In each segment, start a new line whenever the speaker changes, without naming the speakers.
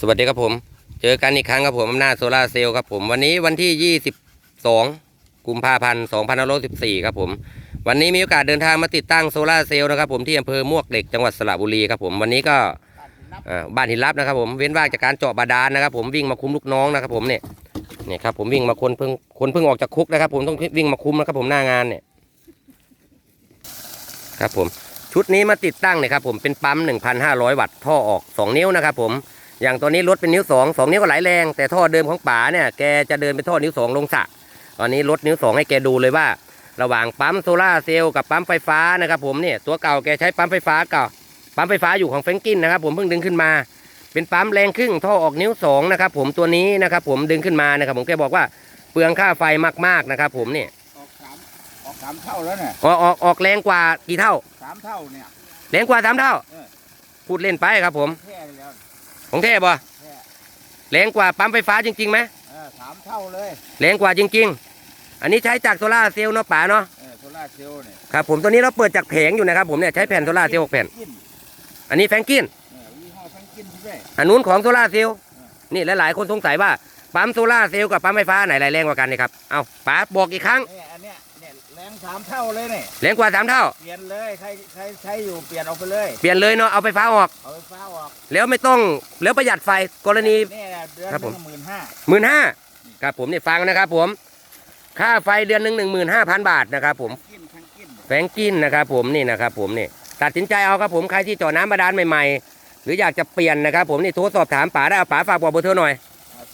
สวัสดีครับผม เจอกันอีกครั้งครับผมอำนาจโซลาร์เซลล์ครับผม วันนี้วันที่ 22 กุมภาพันธ์ 2514 ครับผม วันนี้มีโอกาสเดินทางมาติดตั้งโซลาร์เซลล์นะครับผมที่อำเภอมวกเหล็กจังหวัดสระบุรีครับผม วันนี้ก็บ้านหินลับนะครับผมเว้นว่างจากการเจาะบาดาลนะครับผมวิ่งมาคุ้มลูกน้องนะครับผมเนี่ยเนี่ยครับผมวิ่งมาคนเพิ่งคนเพิ่งออกจากคุกนะครับผมต้องวิ่งมาคุ้มนะครับผมหน้างานเนี่ยครับผมชุดนี้มาติดตั้งเนี่ยครับผมเป็นปั๊ม 1,500 วัตต์ท่อออก 2 นิ้วนะครับผม อย่างตัวนี้รถเป็นนิ้ว2 2นิ้วก็ไหลแรง แต่ท่อเดิมของป๋าเนี่ยแกจะเดินเป็นท่อนิ้ว2ลงสระตอนนี้ลดนิ้ว2ให้แกดูเลยว่า ระหว่างปั๊มโซล่าร์เซลล์กับปั๊มไฟฟ้านะครับผมเนี่ยตัวเก่าแกใช้ปั๊มไฟฟ้าเก่าปั๊มไฟฟ้าอยู่ของแฟรงกินนะครับผมเพิ่งดึงขึ้นมา เป็นปั๊มแรงครึ่งท่อออกนิ้ว2นะครับผมตัวนี้นะครับผมดึงขึ้นมานะครับผมแกบอกว่าเปลืองค่าไฟมากๆนะครับผมเนี่ย
ออกสามออกสามเท่าแล้วเนี่ย
ออกออกออกแรงกว่ากี่เท่า
สามเท่าเนี่ย
แรงกว่าสามเท่า
เออ
พูดเล่นไปครับผม
แค่ไปแล้ว
ของเทพบ่
แค่
แรงกว่าปั๊มไฟฟ้าจริงๆไหม
เออสามเท่าเลย
แรงกว่าจริง ๆ อันนี้ใช้จากโซล่าร์เซลล์เนาะป๋าเนาะ
เออโซล่าร์เซลล์เนี่ย
ครับผมตัวนี้เราเปิดจากแผงอยู่นะครับผมเนี่ยใช้แผ่นโซล่าร์เซลล์หกแผ่น
กิน
อันนี้แฟรงกิน
เออยี่ห้อแฟรงกินใช่ไหม
อันนู้นของโซล่าร์เซลล์นี่หลายๆคนสงสัยว่าปั๊มโซล่าร์เซลล์กับปั๊มไฟฟ้าไหนแรงกว่ากันนี่ครับ เอาป๋าบอกอีกครั้ง
เนี่ยอันเนี้ยเนี่ยแรง สามเท่าเลยเนี่ย
แรงกว่าสามเท่า
เปลี่ยนเลยใครใครใช้อยู่เปลี่ยนออกไปเลย
เปลี่ยนเลยเนาะเอาไฟฟ้าออก
เอาไฟฟ้าออก
แล้วไม่ต้องแล้วประหยัดไฟกรณี
เนี่ยเดือน
ครับผม
หมื่นห้า
หมื่นห้าครับผมนี่ฟังนะครับผมค่าไฟเดือนหนึ่งหนึ่งหมื่นห้าพันบาทนะครับผม
กินแฟรงกิน
แฟรงกินนะครับผมนี่นะครับผมนี่ตัดสินใจเอาครับผมใครที่เจาะน้ำบาดาลใหม่ๆ หรืออยากจะเปลี่ยนนะครับผมนี่โทรสอบถามป๋าได้เอาป๋าฝากบอกเบอร์โทรหน่อย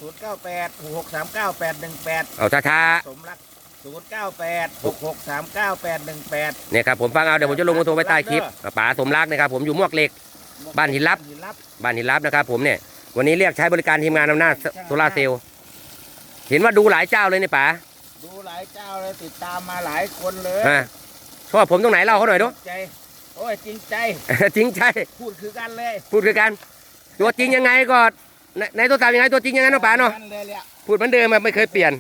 ศูนย์เก้าแปดหกสามเก้าแปดหนึ่งแปด
เอาช้า
สมรัก ศูนย์เก้าแปดหกหกสามเก้าแปดหนึ่งแปด
ๆเนี่ยครับผมฟังเอาเดี๋ยวผมจะลงเบอร์โทรไว้ใต้คลิปป๋าสมรักนะครับผมอยู่มวกเหล็ก บ้านหินลับ
หินลับ
บ้านหินรับนะครับผมเนี่ยวันนี้เรียกใช้บริการทีมงานอำนาจโซลาร์เซลล์เห็นว่าดูหลายเจ้าเลยนี่ป๋า
ดูหลายเจ้าเลยติดตามมาหลายคนเลย
อ่าชอบผมตรงไหนเล่าเขาหน่อยดู
ใจโอ้ยจริงใจ
จริงใจ
พูดคือกันเลย
พูดคือกัน ตัวจริงยังไงก็ในในตัวตามยังไงตัวจริงยังไงเนาะป๋าเนาะ
พูดกันเลยแหละ
พูดเหมือนเดิมอะไม่เคยเปลี่ยน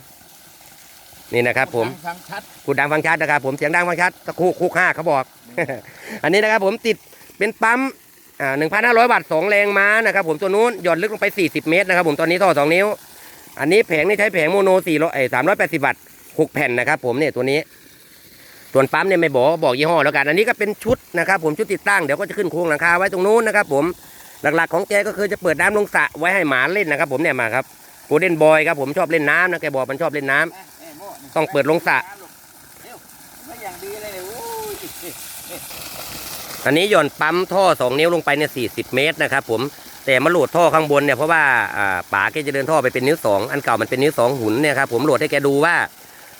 นี่นะครับผม
ฟังชัด
พูดดังฟังชัดนะครับ ผมเสียงดังฟังชัดตะคุกคุกห้าเขาบอก อันนี้นะครับผมติดเป็นปั๊มอ่าหนึ่งพันห้าร้อยวัตต์สองแรงม้านะครับผมตัวนู้นหย่อนลึกลงไปสี่สิบเมตรนะครับผมตอนนี้ท่อสองนิ้ว อันนี้แผงนี่ใช้แผงโมโนสี่ร้อยสามร้อยแปดสิบวัตต์หกแผ่นนะครับผมเนี่ยตัวนี้ส่วนปั๊มเนี่ยไม่บอกบอกยี่ห้อแล้วกันอันนี้ก็เป็นชุดนะครับผมชุดติดตั้งเดี๋ยวก็จะขึ้นโครงหลังคาไว้ตรงนู้นนะครับผมหลักๆของแกก็คือจะเปิดน้ำลงสระไว้ให้หมาเล่นนะครับผมเนี่ยมาครับโกลเด้นบอยครับผมชอบเล่นน้ำนะแกบอกมันชอบเล่นน้ำ ต้องเปิดลงสระ
อัน
นี้หย่อนปั๊มท่อ2นิ้วลงไปเนี่ย40เมตรนะครับผมแต่มาโหลดท่อข้างบนเนี่ยเพราะว่าอ่าป๋าแกจะเดินท่อไปเป็นนิ้ว2อันเก่ามันเป็นนิ้ว2หุ่นเนี่ยครับผมโหลดให้แกดูว่า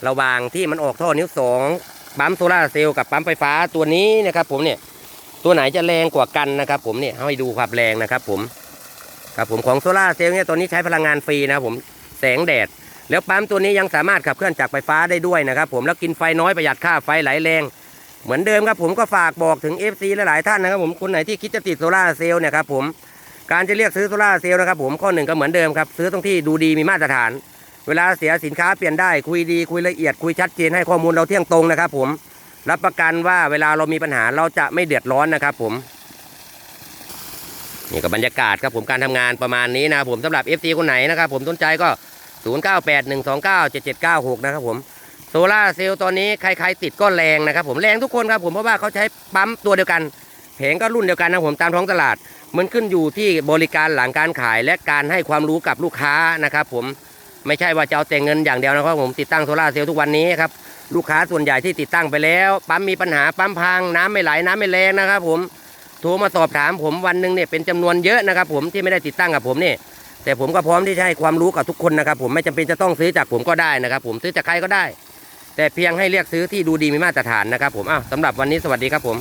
ระหว่างที่มันออกท่อนิ้ว2ปั๊มโซล่าเซลล์กับปั๊มไฟฟ้าตัวนี้นะครับผมเนี่ยตัวไหนจะแรงกว่ากันนะครับผมเนี่ยให้ดูความแรงนะครับผมครับผมของโซล่าเซลล์เนี่ยตัวนี้ใช้พลังงานฟรีนะผมแสงแดด แล้วปั๊มตัวนี้ยังสามารถขับเคลื่อนจากไฟฟ้าได้ด้วยนะครับ ผมแล้วกินไฟน้อยประหยัดค่าไฟไหลแรง เหมือนเดิมครับผมก็ฝากบอกถึง FC หลายๆท่านนะครับผมคนไหนที่คิดจะติดโซลาเซลล์เนี่ยครับผมการจะเรียกซื้อโซลาเซลล์นะครับผมข้อหนึ่งก็เหมือนเดิมครับซื้อตรงที่ดูดีมีมาตรฐาน เวลาเสียสินค้าเปลี่ยนได้คุยดีคุยละเอียดคุยชัดเจนให้ข้อมูลเราเที่ยงตรงนะครับ ผมรับประกันว่าเวลาเรามีปัญหาเราจะไม่เดือดร้อนนะครับ ผมนี่ก็บบรรยากาศครับผมการทำงานประมาณนี้นะครับผมสำหรับ FC คนไหนนะครับผมสนใจก็ 0981297796 นะครับผมโซล่าเซลล์ตอนนี้ใครๆติดก็แรงนะครับผมแรงทุกคนครับผมเพราะว่าเขาใช้ปั๊มตัวเดียวกัน แผงก็รุ่นเดียวกันนะผมตามท้องตลาด มันขึ้นอยู่ที่บริการหลังการขายและการให้ความรู้กับลูกค้านะครับผมไม่ใช่ว่าจะเอาแต่เงินอย่างเดียวนะครับผมติดตั้งโซล่าเซลล์ทุกวันนี้ครับลูกค้าส่วนใหญ่ที่ติดตั้งไปแล้วปั๊มมีปัญหาปั๊มพังน้ำไม่ไหลน้ำไม่แรงนะครับผมโทรมาสอบถามผมวันหนึ่งเนี่ยเป็นจำนวนเยอะนะครับผมที่ไม่ได้ติดตั้งกับผมเนี่ย แต่ผมก็พร้อมที่จะให้ความรู้กับทุกคนนะครับ ผมไม่จำเป็นจะต้องซื้อจากผมก็ได้นะครับ ผมซื้อจากใครก็ได้ แต่เพียงให้เรียกซื้อที่ดูดีมีมาตรฐานนะครับ ผมอ้าวสำหรับวันนี้สวัสดีครับผม